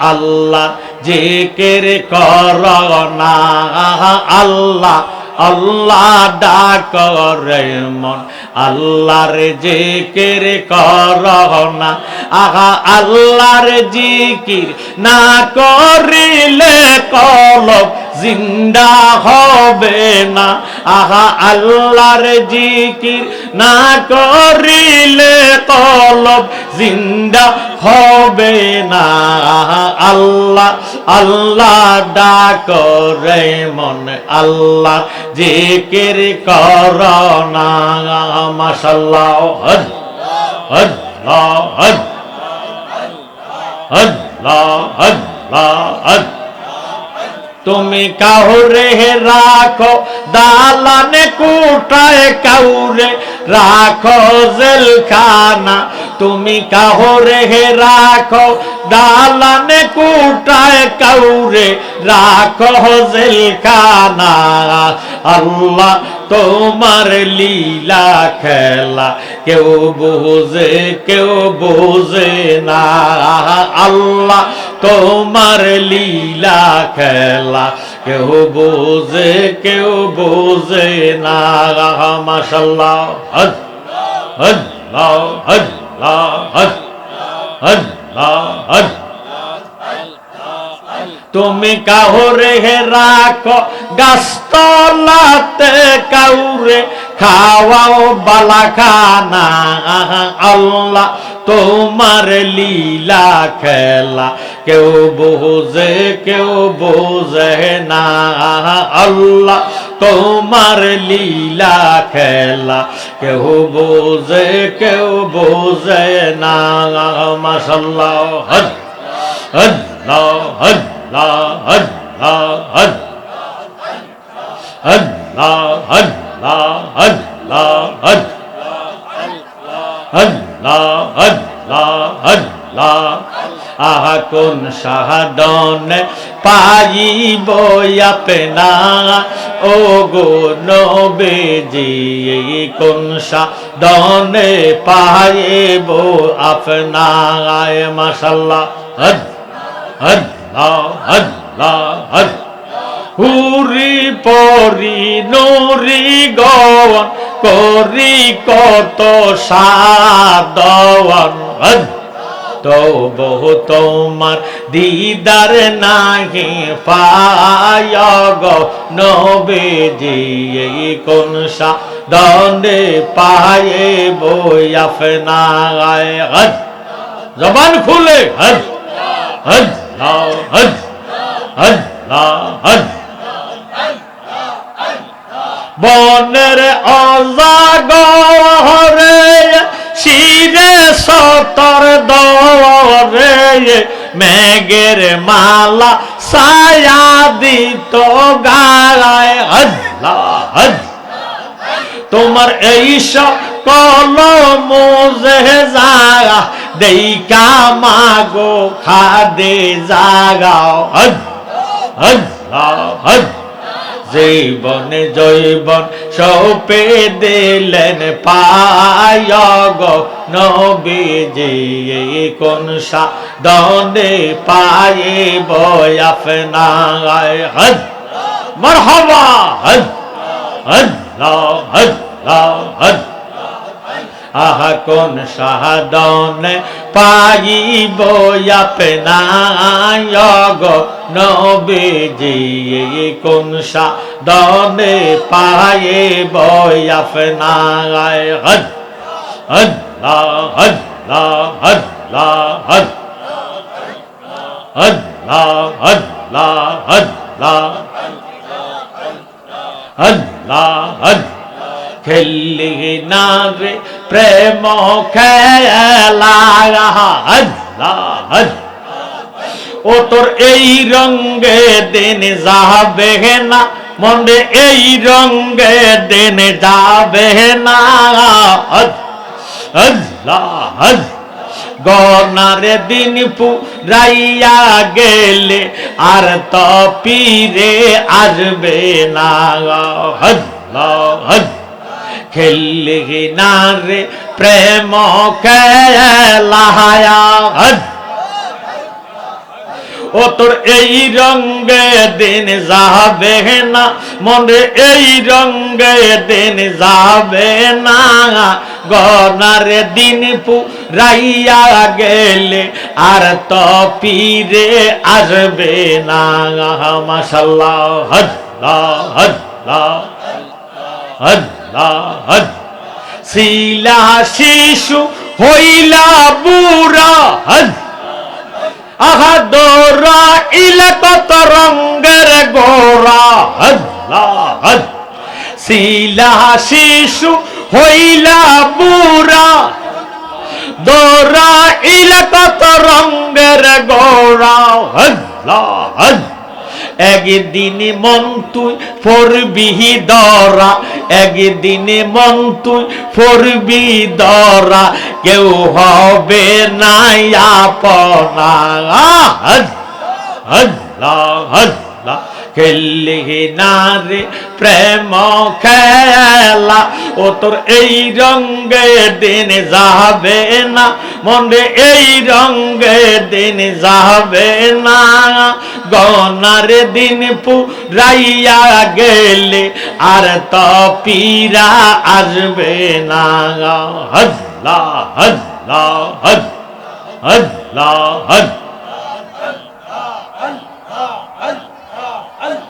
আল্লাহ জিকির কর না। আল্লাহ আল্লাহ ডাক রে মন। আল্লাহর জিকির কর না। আহা, আল্লাহর জিকির না করিলে কলব জিন্দা হবে না। আহা, আল্লাহর জিকির না করিলে কলব জিন্দা হবে না। আহা, আল্লাহ আল্লাহ ডাক রে মন, আল্লাহ জিকির কর না। মাশাল্লাহ হজ হজ হজ হজ হজ হজ তুমি কাহুরে রাখো, দালানে কুটায় কাউরে রাখো জেলখানা। তুমি কাহরে রাখো, দালানে কুটায় কাউরে রাখো জেলখানা। আল্লাহ তোমার লীলা খেলা, কেউ বুঝে কেউ বুঝে না। আল্লাহ তোমার লীলা খেলা। কেউ বুঝে কেউ বুঝে না। মাসাল্লাহ হজ। হজ। হজ। হজ। হজ। হজ। তুমি কাহরে হে রাখো, গাছতলাতে কাউরে খাওয়াও বালা খানা আল্লাহ তোমার লীলা খেলা কেউ বোঝে কেউ বোঝে না আল্লাহ তোমার লীলা খেলা কেউ বোঝে কেউ বোঝে না মাসাল্লাহ হজ হজ হজ হজ হজ হজ হজ হজ হজ আহা কোন সাহাদন পাইব আপনা? ও গো নবেজি, কোন সাধনে পাইব আপনা? হজ হজ হজ হজ হুরি পরি, নুরি গন করি কত সাদন তো বহু তোমার দিদার নাহি পায় গো নবেজি কোন সা দনে পায়ে বই আফনায়। হজ। জবান খুলে। হজ। হজ। হজ। হজ। হজ। বনের অজাগরে শিরে সতর দরে, মেঘের মালা সায়া দিত গায়। আল্লাহ। তোমার এই কল মোজে জাগা, দেইকা মাগো খাদে জাগাও। হজ হজ জীবন জৈবন সপে দিলেন পায়গ নবীজি কোন সাদনে পায়ে বয়াফনায় হজ, মরহবা, হজ হজ হজ হজ। আহা, কোন সাহাদন পাইব আপনায়গ নবীজি, কোন সাদনে পাইব আপনায় হদ হদ, লা হদ লা হদ লা, হদ হদ, লা হদ লা হদ লা হদ লা, হদ খেললি না রে প্রেম খেলা ও তোর এই রঙ্গে দিন যাবে না, মনে এই রঙ্গে দিন যাবে না। গনারে দিন পুরাইয়া গেলে আর তো পীরে আসবে না। হজ হজ খেললে না রে প্রেম খেলায়া ও তোর এই রঙ্গে দিন যাবে না, মনে এই রঙ্গে দিন যাবে না। গনারে দিন পুরাইয়া গেলে আর তো পীরে আসবে না। মাশাল্লাহ। আল্লাহ আল্লাহ আল্লাহ। আল্লাহ শিলা শিশু হইলা বুড়া। আহা দোরা ইলা কত রঙ্গের গোরা আল্লাহ। শিলা শিশু হইলা বুড়া। দোরা ইলা কত গোরা আল্লাহ। হজ একদিনে মন তুই ফরবিহি দরা একদিনে মন তুই ফরবি দরা। কেউ হবে না আপনা। আল্লাহ আল্লাহ। খেললে না রে প্রেম খেলা, ও তোর এই রঙ্গে দিন যাবে না, মনে এই রঙ্গে দিন যাবে না। গনার দিন পুরাইয়া গেলে আর তো পীরা আসবে না। হল্লা হল্লা হল্লা হল্লা লা ইলাহা ইল্লাল্লাহু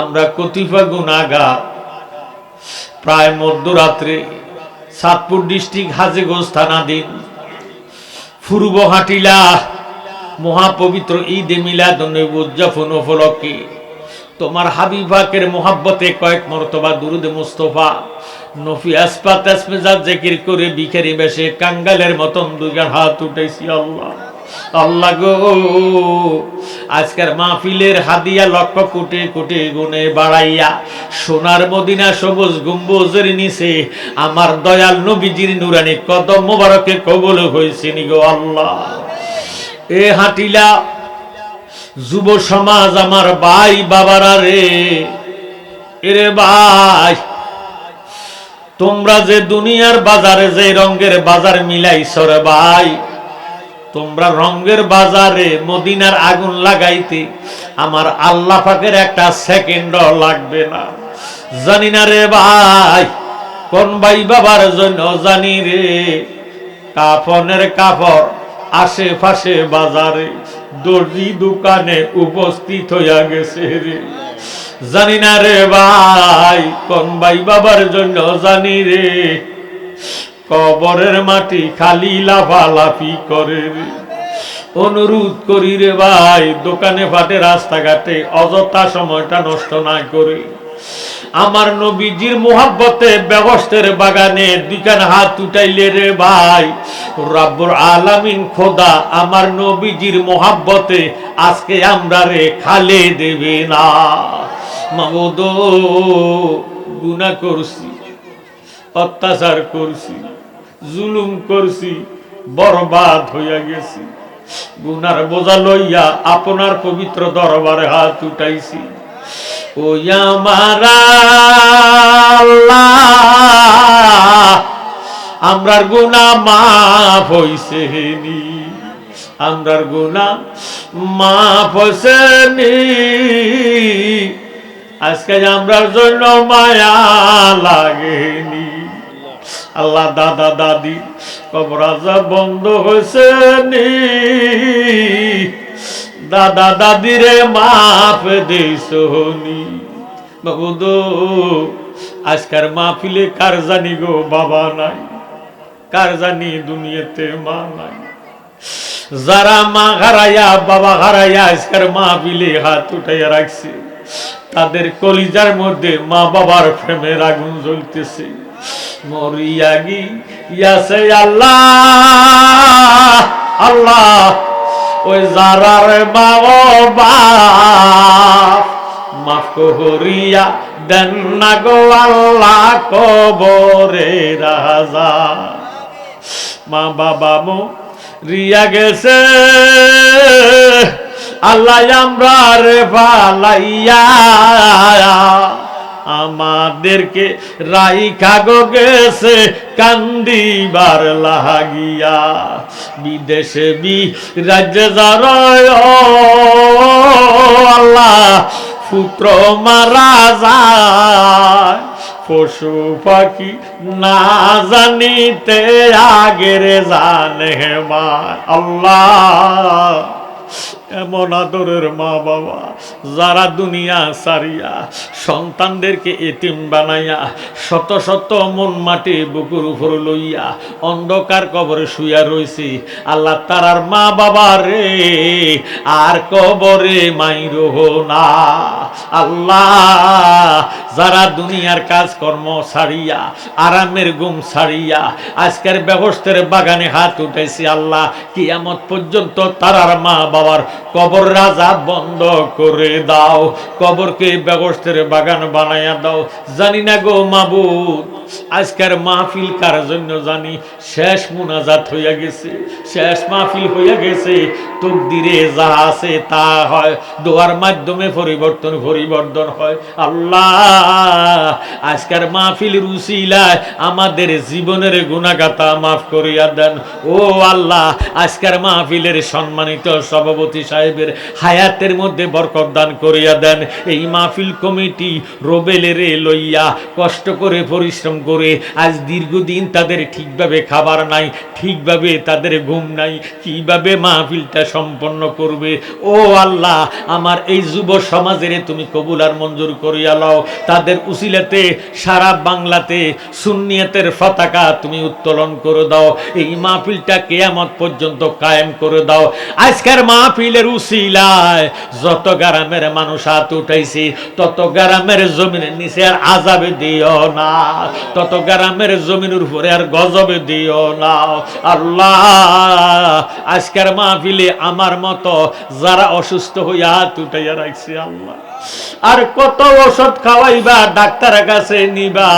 আমরা কতিফা গুণাগা প্রায় মধ্যরাত্রে সাতপুর ডিস্ট্রিক্ট হাজেগঞ্জ থানাধীন পূর্ব হাটিলা মহাপবিত্র ঈদ মিলাদ উদযাপন উপলক্ষে তোমার হাবিবাকের মোহাব্বতে কয়েক মর্তবা দুরুদে মুস্তফা, নফি আসপাত আসমেজাত জেকির করে বিখারি বেশে কাঙ্গালের মতন দুইগার হাত উঠেছি আল্লাহ। আল্লাহ গো আজকের মাহফিলের হাদিয়া লক্ষ কোটি কোটি গুণে বাড়াইয়া, সোনার মদিনা সবুজ গম্বুজের নিচে আমার দয়াল নবীজির নুরানি কদম মোবারকে কবল হয়েছে গো আল্লাহ। এ হাটিলা যুব সমাজ আমার ভাই বাবারা রে, এরে ভাই, তোমরা যে দুনিয়ার বাজারে যে রঙের বাজার মিলাইছ রে ভাই তোমরা রঙের বাজারে মদিনার আগুন লাগাইতে, আমার আল্লাহ পাকের একটা সেকেন্ড লাগবে না। জানি না রে ভাই, কোন ভাই বাবার জন্য জানি রে, কাফনের কাপড় আশেপাশে বাজারে দর্জি দোকানে উপস্থিত হইয়া গেছে রে। জানি না রে ভাই, কোন ভাই বাবার জন্য জানি রে কবরের মাটি খালি লাফালাফি করে অনুরোধ করি রে ভাই, দোকানে ফাটে, রাস্তাঘাটে, অযথা সময়টা নষ্ট না করে। আমার নবীজির মোহাব্বতে ব্যবস্থার বাগানে দুইখান হাত উঠাইলে রে ভাই রাব্বুর আলামিন খোদা, আমার নবীজির মোহাব্বতে আজকে আমরা রে খালে দেবে না। মামদ গুনা করছি, অত্যাচার করছি। জুলুম করছি, বরবাদ হইয়া গেছি। গুনার বোঝা লইয়া আপনার পবিত্র দরবারে হাত উঠাইছি। ও আমারা আমরার গুনা মাফ হইছে নি আমরার গুনা মাফ হইছে নি আজকে আমরার জন্য মায়া লাগেনি আল্লাহ দাদা দাদি কবরাজা বন্ধ হয়েছে নি। দাদা দাদিরে মাফ দিসনি বাবুদ, আজকার মাহফিলে কার জানি গো বাবা নাই, কার জানি দুনিয়াতে মা নাই। যারা মা হারাইয়া, বাবা হারাইয়া আজকার মাহফিলে হাত উঠাইয়া রাখছে, তাদের কলিজার মধ্যে মা বাবার প্রেমের আগুন জ্বলতেছে। মরিয়াগি ইয়াসে আল্লাহ আল্লাহ, ওই যারার মা ও বাপ দেন না গো আল্লাহ কবরে রাজা। মা বাবা মো রিয়া গেছে, আল্লাহ আমরা রে পালাইয়া আমাদেরকে রাই কাগো গেছে, কান্দিবার লাগিয়া। বিদেশে বি রাজ্যে আল্লাহ, পুত্র মারা যায়। পশু পাখি না জানিতে আগের জানে মা আল্লাহ। এমন আদরের মা বাবা, যারা দুনিয়া সারিয়া, সন্তানদেরকে এতিম বানাইয়া, শত শত মন মাটি বুকুর উপর লইয়া, অন্ধকার কবরে শুইয়া রইছি। আল্লাহ তারার মা বাবা রে, আর কবরে মাইর না। আল্লাহ, যারা দুনিয়ার কাজকর্ম ছাড়িয়া আরামের গুম ছাড়িয়া আজকের ব্যবস্থার বাগানে হাত উঠাইছি আল্লাহ, কিয়ামত পর্যন্ত তারার মা বাবার কবর রাজা বন্ধ করে দাও। কবরকে ব্যবস্থার বাগান বানাইয়া দাও। জানি না গো মাবুদ, আজকের মাহফিল কার জন্য জানি? শেষ মুনাজাত হইয়া গেছে, শেষ মাহফিল হইয়া গেছে। তকদিরে যা আছে তা হয়, দোয়ার মাধ্যমে পরিবর্তন পরিবর্তন হয়। আল্লাহ, আজকের মাহফিল রুসিলায় আমাদের জীবনের গুণাগাতা মাফ করিয়া দেন। ও আল্লাহ, আজকের মাহফিলের সম্মানিত সভাপতি সাহেবের হায়াতের মধ্যে বরকত দান করিয়া দেন। এই মাহফিল কমিটি রোবেলের লইয়া কষ্ট করে পরিশ্রম করে আজ দীর্ঘদিন তাদের ঠিকভাবে খাবার নাই, ঠিকভাবে তাদের ঘুম নাই, কীভাবে মাহফিলটা সম্পন্ন করবে? ও আল্লাহ, আমার এই যুব সমাজের তুমি কবুল আর মঞ্জুর করিয়া লও। তাদের উসিলাতে সারা বাংলাতে সুন্নিয়তের পতাকা তুমি উত্তোলন করে দাও। এই মাহফিলটা কেয়ামত পর্যন্ত কায়েম করে দাও। আজকের মাহফিলের উসিলায়, যত গ্রামের মানুষ হাত উঠাইছি, তত গ্রামের জমিনের নিচে আর আজাবে দিও না। তত গ্রামের জমিনের উপরে আর গজবে দিও না। আল্লাহ, আজকের মাহফিলে আমার মতো যারা অসুস্থ হইয়া হাত উঠাইয়া রাখছে, আল্লাহ। আর কত ওষুধ খাওয়াইবা, ডাক্তারের কাছে নিবা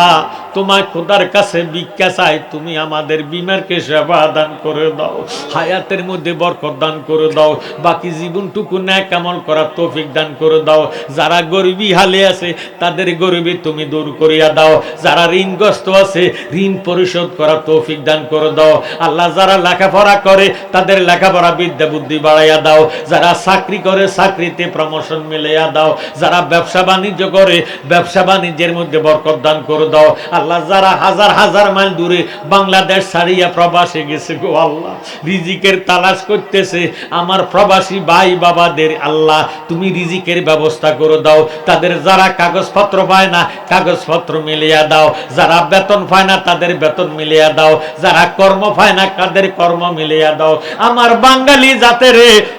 তোমার খোদার কাছে ভিক্ষা চাই, তুমি আমাদের বিমারকে সেবা দান করে দাও, হায়াতের মধ্যে বরকত দান করে দাও, বাকি জীবনটুকু ন্যাক আমল করার তৌফিক দান করে দাও। যারা গরিবী হালে আছে, তাদের গরিবী তুমি দূর করিয়া দাও। যারা ঋণগ্রস্ত আছে, ঋণ পরিশোধ করার তৌফিক দান করে দাও। আল্লাহ যারা লেখাপড়া করে, তাদের লেখাপড়া বিদ্যা বুদ্ধি বাড়াইয়া দাও। যারা চাকরি করে, চাকরিতে প্রমোশন মিলাইয়া দাও। যারা ব্যবসা বাণিজ্য করে, ব্যবসা বাণিজ্যের মধ্যে বরকত দান করে দাও। আল্লাহ যারা হাজার হাজার মাইল দূরে বাংলাদেশ ছাড়িয়া প্রবাসে গেছে গো আল্লাহ, রিজিকের তালাশ করতেছে। আমার প্রবাসী ভাই বাবাদের আল্লাহ, তুমি রিজিকের ব্যবস্থা করে দাও। তাদের যারা কাগজপত্র পায় না, কাগজপত্র মিলিয়া দাও। যারা বেতন পায় না, তাদের বেতন মিলিয়া দাও। যারা কর্ম পায় না, তাদের কর্ম মিলিয়া দাও। আমার বাঙালি জাতের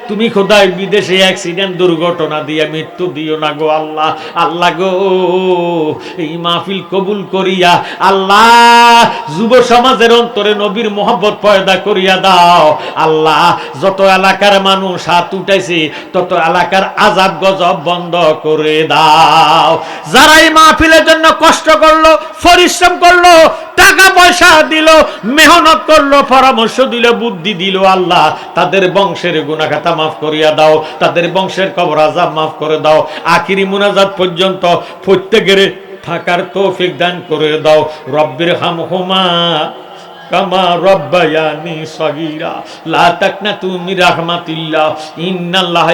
তুমি খোদায় বিদেশে অ্যাক্সিডেন্ট দুর্ঘটনা দিয়ে মৃত্যু দিও না গো আল্লাহ। আল্লাহ গো, এই মাহফিল কবুল করিয়া আল্লাহ, যুব সমাজের অন্তরে নবীর মোহব্বত পয়দা করিয়া দাও। আল্লাহ, যত এলাকার মানুষ হাত উঠাইছে, তত এলাকার আজাব গজব বন্ধ করে দাও। যারা এই মাহফিলের জন্য কষ্ট করল, পরিশ্রম করল, টাকা পয়সা দিল, মেহনত করল, পরামর্শ দিল, বুদ্ধি দিল, আল্লাহ, তাদের বংশের গুণাখাতা মাফ করিয়া দাও, তাদের বংশের কবর আজাব মাফ করে দাও। আখিরি মুনাজাত পর্যন্ত প্রত্যেকের থাকার তৌফিক দান করে দাও। রব্বির হাম হুমা কামা রব্বায়ানি লা তাকনাতু মির রাহমাতিল্লাহ। ইন্নাল্লাহা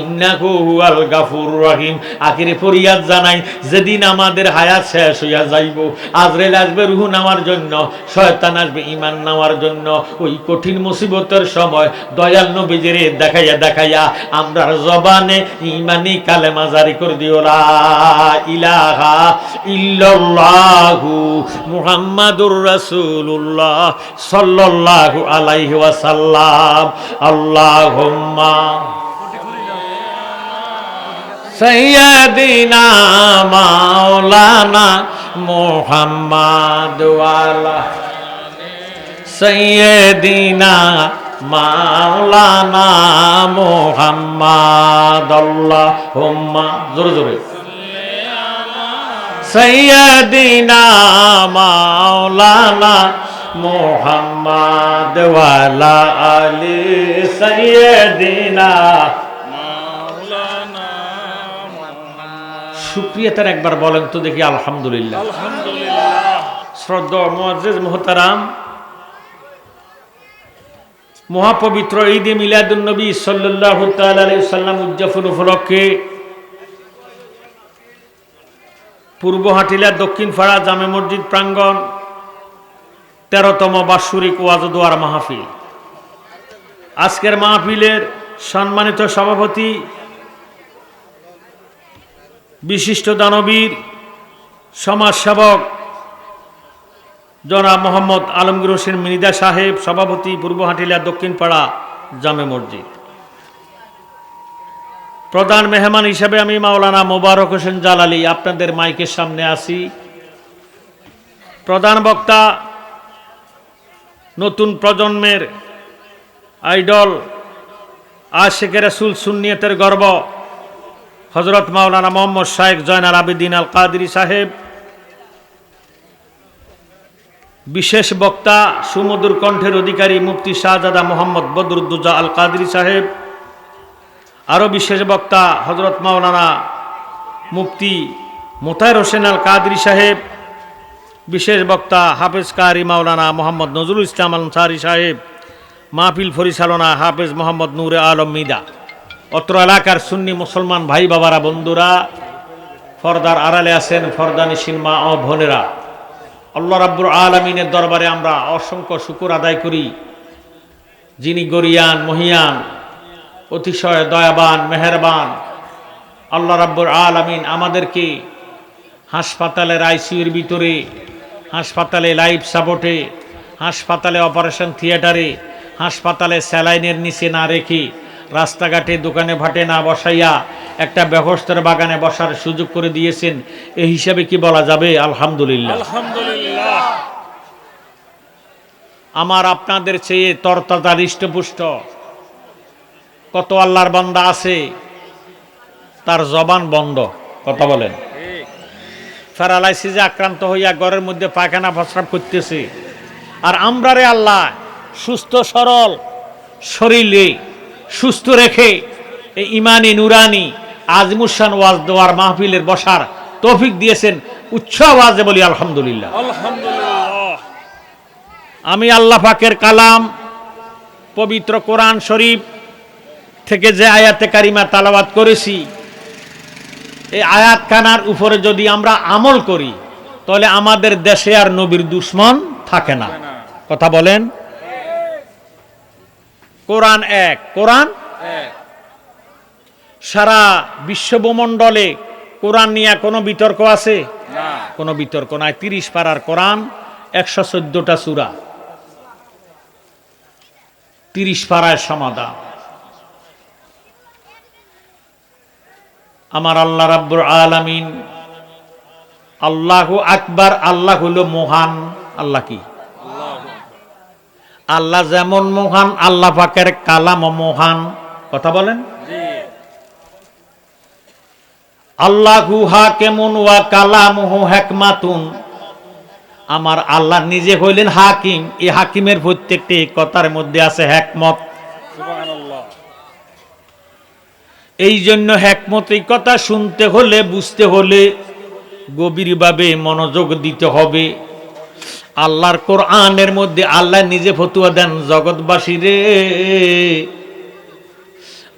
ইন্নাহু রহিম। আখিরে ফরিয়াদ জানাই, যেদিন আমাদের হায়াত শেষ হইয়া যাইব আসবে জন্য, শয়তান আসবে ঈমান নেওয়ার জন্য। ওই কঠিন মুসিবতের সময় দয়াল নবীজিরে দেখাইয়া দেখাইয়া আমরা জবানে ঈমানি কালেমা জারি করে দিও। লা ইলাহা ইল্লাল্লাহু মুহাম্মাদুর রাসূলুল্লাহ সাল্লাল্লাহু আলাইহি ওয়াসাল্লাম। আল্লাহুম্মা সৈয়দিনা মাওলানা মুহাম্মাদ ওয়ালা সৈয়দিনা মাওলানা মোহাম্মদ আল্লাহুম্মা। জোরে জোরে। সৈয়দিনা মাওলানা মোহাম্মদ ওয়ালা আলী সৈয়দিনা সুপ্রিয়তার একবার বলেন তো দেখি আলহামদুলিল্লাহ। শ্রদ্ধা মুআজ্জিজ মোহতারাম। মহাপবিত্র ঈদে মিলাদুন নবী সাল্লাল্লাহু তাআলা আলাইহি সাল্লাম উদযাপন উপলক্ষে পূর্ব হাটিলা দক্ষিণ ফাড়া জামে মসজিদ প্রাঙ্গণ, তেরোতম বাৎসরিক ওয়াজদুয়ার মাহফিল। আজকের মাহফিলের সম্মানিত সভাপতি, বিশিষ্ট দানবীর, সমাজসেবক জনাব মোহাম্মদ আলমগীর হোসেন মিনিদা সাহেব, সভাপতি পূর্ব হাটিলা দক্ষিণপাড়া জামে মসজিদ। প্রধান মেহমান হিসেবে আমি মাওলানা মোবারক হোসেন জালালি আপনাদের মাইকের সামনে আসি প্রধান বক্তা, নতুন প্রজন্মের আইডল আশেকের রাসুল সুন্নিয়তের গর্ব হজরত মাওলানা মোহাম্মদ শাহেক জয়নাল আবেদিন আল কাদরি সাহেব। বিশেষ বক্তা, সুমধুর কণ্ঠের অধিকারী মুফতি শাহজাদা মোহাম্মদ বদরুদ্দুজা আল কাদরি সাহেব। আরও বিশেষ বক্তা হজরত মাওলানা মুফতি মোতায়ের হোসেন আল কাদরি সাহেব, বিশেষ বক্তা হাফেজ কারি মাওলানা মোহাম্মদ নজরুল ইসলাম আনসারি সাহেব, মাহফিল পরিচালনা হাফেজ মোহাম্মদ নূরে আলম মিদা, অত্র এলাকার সুন্নি মুসলমান ভাই বাবারা বন্ধুরা, ফরদার আড়ালে আছেন ফরদানি সিনমা ও বোনেরা। আল্লাহ রাব্বুর আলমিনের দরবারে আমরা অসংখ্য শুকুর আদায় করি। যিনি গরিয়ান, মহিয়ান অতিশয় দয়াবান মেহেরবান। আল্লাহ রাব্বুর আলামিন আমাদেরকে হাসপাতালের আইসিউর ভিতরে হাসপাতালে লাইফ সাপোর্টে হাসপাতালে অপারেশন থিয়েটারে হাসপাতালে স্যালাইনের নিচে না রেখে রাস্তাঘাটে দোকানে ভাটে না বসাইয়া একটা ব্যবস্থার বাগানে বসার সুযোগ করে দিয়েছেন। এই হিসাবে কি বলা যাবে? আলহামদুলিল্লাহ। আলহামদুলিল্লাহ। আমার আপনাদের চেয়ে তরতাজা হৃষ্টপুষ্ট। কত আল্লাহর বান্দা আছে? তার জবান বন্ধ। কথা বলেন। প্যারালাইসিসে আক্রান্ত হইয়া ঘরের মধ্যে পায়খানা প্রস্রাব করতেছে। আর আমরারে আল্লাহ সুস্থ সরল শরীরে সুস্থ রেখে এই ইমানি নুরানি আজমুসান ওয়াজ দেওয়ার মাহফিলের বসার তৌফিক দিয়েছেন উচ্চ আওয়াজে বলি আলহামদুলিল্লাহ। আলহামদুলিল্লাহ। আমি আল্লাহ পাকের কালাম পবিত্র কোরআন শরীফ থেকে যে আয়াতে কারিমা তালাবাত করেছি এই আয়াত খানার উপরে যদি আমরা আমল করি তাহলে আমাদের দেশে আর নবীর দুশ্মন থাকে না। কথা বলেন? কোরআন এক। কোরআন? সারা বিশ্বভূমণ্ডলে কোরআন নিয়ে কোনো বিতর্ক আছে? কোনো বিতর্ক নাই। তিরিশ পাড়ার কোরআন একশো চোদ্দটা সুরা। তিরিশ পাড়ায় সমাধান। আমার আল্লাহ রাব্বুর আলামিন, আল্লাহ আকবার, আল্লাহ হলো মহান, আল্লাহ কি? আল্লাহ যেমন মহান, আল্লাহ পাকের কালাম মহান। কথা বলেন? আল্লাহু হাকেমুন ওয়া কালামুহু হেকমাতুন। আমার আল্লাহ নিজে হইলেন হাকিম, এই হাকিমের প্রত্যেকটি কথার মধ্যে আছে হেকমত। এই জন্য হেকমত এই কথা শুনতে হলে, বুঝতে হলে গভীরভাবে মনোযোগ দিতে হবে। আল্লাহর কোরআনের মধ্যে আল্লাহ নিজে ফতুয়া দেন, জগৎবাসী রে।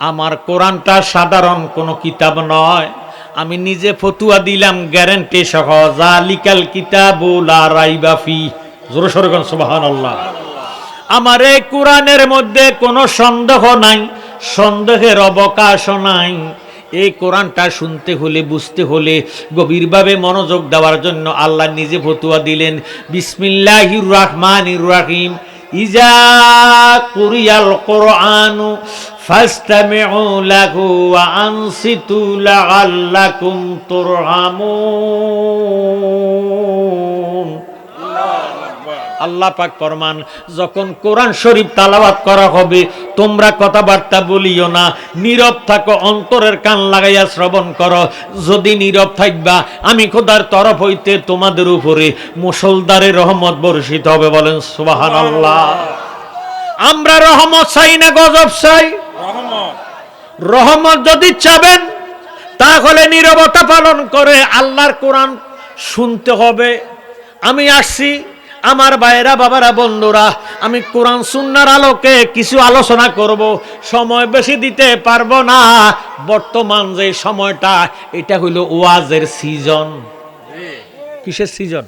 আমার কোরআনটা সাধারণ কোনো কিতাব নয়। আমি নিজে ফতুয়া দিলাম, গ্যারেন্টি সহ। জালিকাল কিতাবুল রাইবাফি জোর সরগন সুবাহান আল্লাহ আমার এই কোরআনের মধ্যে কোনো সন্দেহ নাই। সন্দেহের অবকাশ নাই। এই কোরআনটা শুনতে হলে, বুঝতে হলে, গভীরভাবে মনোযোগ দেওয়ার জন্য আল্লাহ নিজে ফতুয়া দিলেন। বিসমিল্লাহির রহমানির রাহিম। ইজা কুরিয়াল কোরআনু আল্লাহ পাক ফরমান, যখন কোরআন শরীফ তালাবাত করা হবে তোমরা কথাবার্তা বলিও না। নীরব থাকো, অন্তরের কান লাগাইয়া শ্রবণ করো। যদি নীরব থাকবা, আমি খোদার তরফ হইতে তোমাদের উপরে মুসলদারের রহমত বর্ষিত হবে বলেন সুবাহান আল্লাহ আমরা রহমত চাই না, গজব চাই? রহমত যদি চাবেন, তাহলে নীরবতা পালন করে আল্লাহর কোরআন শুনতে হবে। আমি আসছি। আমার বাইরা বাবারা, বন্ধুরা, আমি কোরআন সুন্নার আলোকে কিছু আলোচনা করব। সময় বেশি দিতে পারব না। বর্তমান যে সময়টা, এটা হইল ওয়াজের সিজন। কিসের সিজন?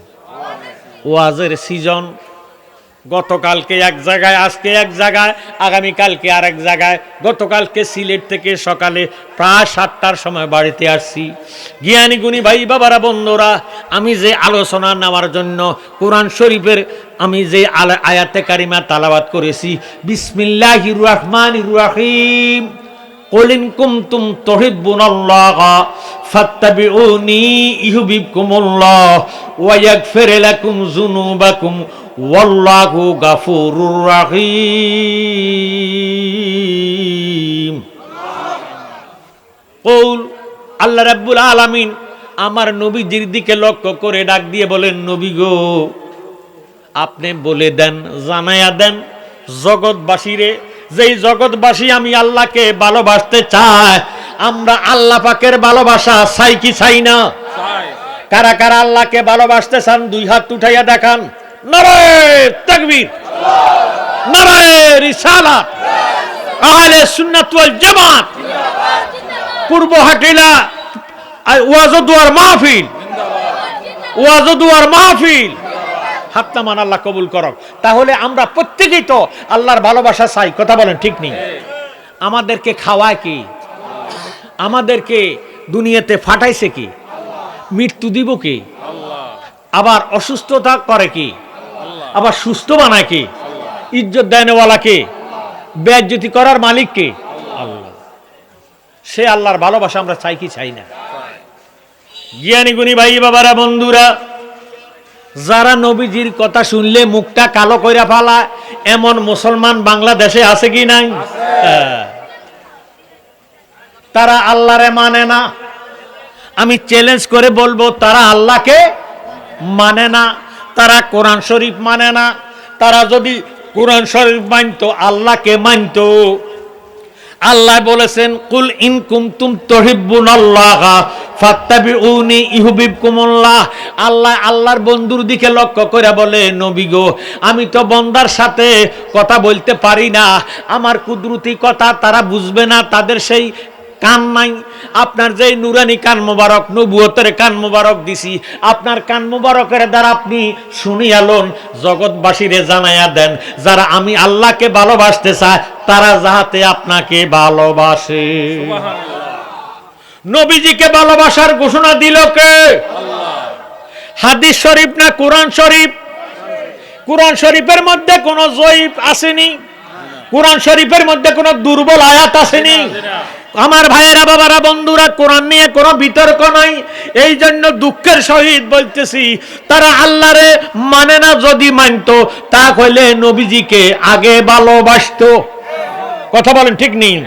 ওয়াজের সিজন। গতকালকে এক জায়গায়, আজকে এক জায়গায়, আগামীকালকে আর এক জায়গায়। গতকালকে সিলেট থেকে সকালে প্রায় সাতটার সময় বাড়িতে আসছি। জ্ঞানী গুণী ভাই বাবারা, বন্ধুরা, আমি যে আলোচনা নেওয়ার জন্য কোরআন শরীফের আমি যে আয়াতে কারিমা তালাবাদ করেছি বিসমিল্লাহ রহমান রাহিম। কলিন কুম তুম তহিবুনাল্লাহ ফাত্তাবিউনি ইউহিবকুমুল্লাহ ওয়া ইয়াগফির জুনু যুনুবাকুম আল্লাহ রাব্বুল আলামিন আমার নবীজির দিকে লক্ষ্য করে ডাক দিয়ে বলেন নবী গো আপনি বলে দেন জানাইয়া দেন জগৎবাসী রে যেই জগৎবাসী আমি আল্লাহকে ভালোবাসতে চাই আমরা আল্লাহ পাকের ভালোবাসা চাই কি চাই না? কারা কারা আল্লাহকে ভালোবাসতে চান দুই হাত উঠাইয়া দেখান। আল্লাহ কবুল করক। তাহলে আমরা প্রত্যেকেই তো আল্লাহর ভালোবাসা চাই, কথা বলেন ঠিক নেই? আমাদেরকে খাওয়ায় কি? আমাদেরকে দুনিয়াতে ফাটাইছে কি? মৃত্যু দিব কি? আবার অসুস্থতা করে কি? আবার সুস্থ বানায় কি? ইজ্জত দেয়নেওয়ালা কে? করার মালিক কে? আল্লাহ। সে আল্লাহর ভালোবাসা আমরা চাই কি চাই না? জ্ঞানী গুণী ভাই বাবারা, বন্ধুরা, যারা নবীজির কথা শুনলে মুখটা কালো কইরা ফালা, এমন মুসলমান বাংলাদেশে আছে কি নাই? হ্যাঁ। তারা আল্লাহরে মানে না। আমি চ্যালেঞ্জ করে বলব, তারা আল্লাহকে মানে না। তারা কোরআন শরীফ মানে না। তারা যদি কোরআন শরীফ মানতো, আল্লাহকে মানতো। আল্লাহ বলেছেন, কুল ইন কুমতুম তহিব্বুন আল্লাহ ফাত্তাবিউনি ইহুবিবকুমুল্লাহ আল্লাহ আল্লাহর বন্ধুর দিকে লক্ষ্য করে বলে, নবী গো, আমি তো বন্দার সাথে কথা বলতে পারি না। আমার কুদরতি কথা তারা বুঝবে না। তাদের সেই কান নাই। আপনার যে নুরানি কান মোবারক নবুয়তের কান মোবারক দিছি আপনার কান মোবারকের দ্বারা আপনি শুনিয়ালন জগৎবাসীরে জানাইয়া দেন যারা আমি আল্লাহকে ভালোবাসতে চায় তারা যাহাতে আপনাকে ভালোবাসে। নবীজিকে ভালোবাসার ঘোষণা দিল কে? হাদিস শরীফ না কোরআন শরীফ? কোরআন শরীফের মধ্যে কোনো জয়ীফ আসেনি? কোরআন শরীফের মধ্যে কোনো দুর্বল আয়াত আসেনি? আমার ভাইয়েরা, বাবারা, বন্ধুরা, কোরআন নিয়ে কোনো বিতর্ক নাই। এই জন্য দুঃখের সহিত বলতেছি, তারা আল্লাহরে মানে না যদি মানত, তা হইলে নবীজিকে আগে ভালোবাসত। কথা বলেন ঠিক নেই?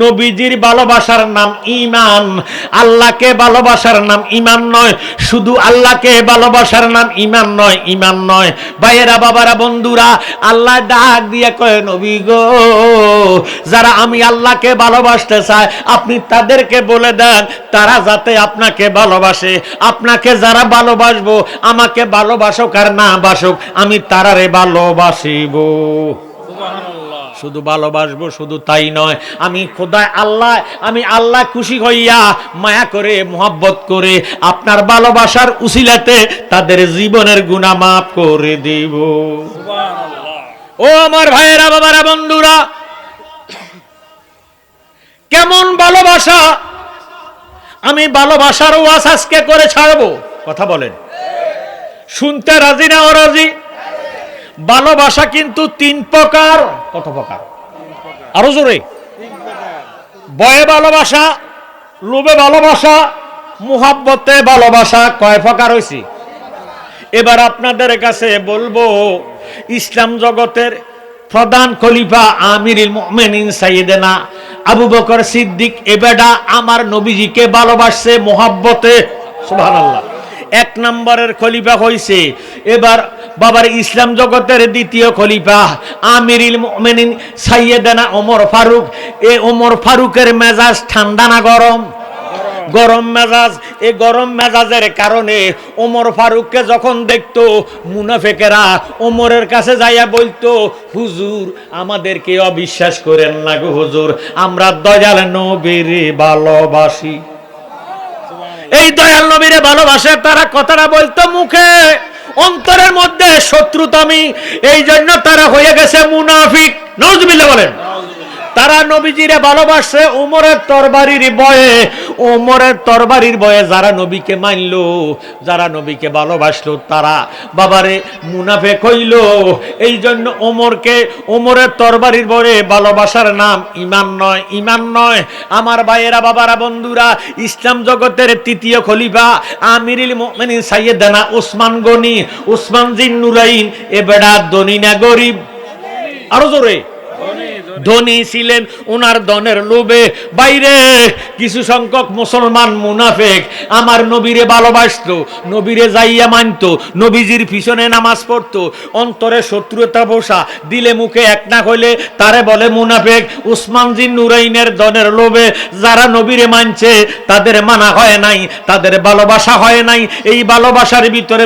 নবীজির ভালোবাসার নাম ইমান আল্লাহকে ভালোবাসার নাম ইমান নয়, শুধু আল্লাহকে ভালোবাসার নাম ইমান নয় ইমান নয়। ভাইয়েরা, বাবারা, বন্ধুরা, আল্লাহ ডাক দিয়ে কয়, নবী গো, যারা আমি আল্লাহকে ভালোবাসতে চাই, আপনি তাদেরকে বলে দেন, তারা যাতে আপনাকে ভালোবাসে। আপনাকে যারা ভালোবাসবো, আমাকে ভালোবাসুক আর না বাসুক আমি তারারে ভালোবাসিব। শুধু ভালোবাসবো শুধু তাই নয়। আমি খোদায় আল্লাহ আমি আল্লাহ খুশি হইয়া মায়া করে মোহাব্বত করে আপনার ভালোবাসার উসিলাতে তাদের জীবনের গুণা মাফ করে দেব। ও আমার ভাইয়েরা বাবারা বন্ধুরা কেমন ভালোবাসা? আমি ভালোবাসার ওয়াজ আজকে করে ছাড়বো। কথা বলেন। শুনতে রাজি না অরাজি? ভালোবাসা কিন্তু তিন প্রকার। কত প্রকার? আরও জোরে। বয়ে ভালোবাসা লোভে ভালোবাসা মুহাব্বতে ভালোবাসা কয় প্রকার হয়েছে এবার আপনাদের কাছে বলব, ইসলাম জগতের প্রধান খলিফা আমিরুল মুমিনিন সাইয়েদেনা আবু বকর সিদ্দিক এবেডা আমার নবীজিকে ভালোবাসছে, মোহাব্বতে, সুবহানাল্লাহ। এক নম্বরের খলিফা হইছে। এবার বাবার ইসলাম জগতের দ্বিতীয় খলিফা, আমিরুল মুমিনিন সাইয়েদেনা ওমর ফারুক। এ ওমর ফারুকের মেজাজ ঠান্ডা না গরম? গরম মেজাজ। এই গরম মেজাজের কারণে ওমর ফারুককে যখন দেখতো মুনাফেকেরা ওমরের কাছে যাইয়া বলতো, হুজুর, আমাদেরকে অবিশ্বাস করেন না গো হুজুর। আমরা দয়াল নবীর ভালোবাসি। এই দয়াল নবীরে ভালোবাসে, তারা কথাটা বলতো মুখে। অন্তরের মধ্যে শত্রুতামি, এই জন্য তারা হয়ে গেছে মুনাফিক। নজবিল্লা বলেন। তারা নবীজিরে ভালোবাসে উমরের তরবারির বয়ে। উমরের তরবারির বয়ে যারা নবীকে মানলো, যারা নবীকে ভালোবাসলো, তারা বাবারে মুনাফে কইল এই জন্য ওমরকে ওমরের তরবারির বয়ে ভালোবাসার নাম ইমান নয় ইমান নয়। আমার ভাইয়েরা, বাবারা, বন্ধুরা, ইসলাম জগতের তৃতীয় খলিফা আমিরুল মুমিনিন সাইয়েদানা ওসমান গনি ওসমান জিন নুরাইন, এ বেড়া দনি গরিব। আরও জোরে। ধনী ছিলেন ওনার দনের লোভে। বাইরে, কিছু সংখ্যক মুসলমান মুনাফেক আমার নবীরে ভালোবাসতো, নবীরে যাইয়া মানতো, নবীজির পিছনে নামাজ পড়তো, অন্তরে শত্রুতা বসা, দিলে মুখে এক না হইলে তারে বলে মুনাফেক, উসমান জিন নুরাইনের দনের লোভে যারা নবীরে মানছে, তাদের মানা হয় নাই, তাদের ভালোবাসা হয় নাই, এই ভালোবাসার ভিতরে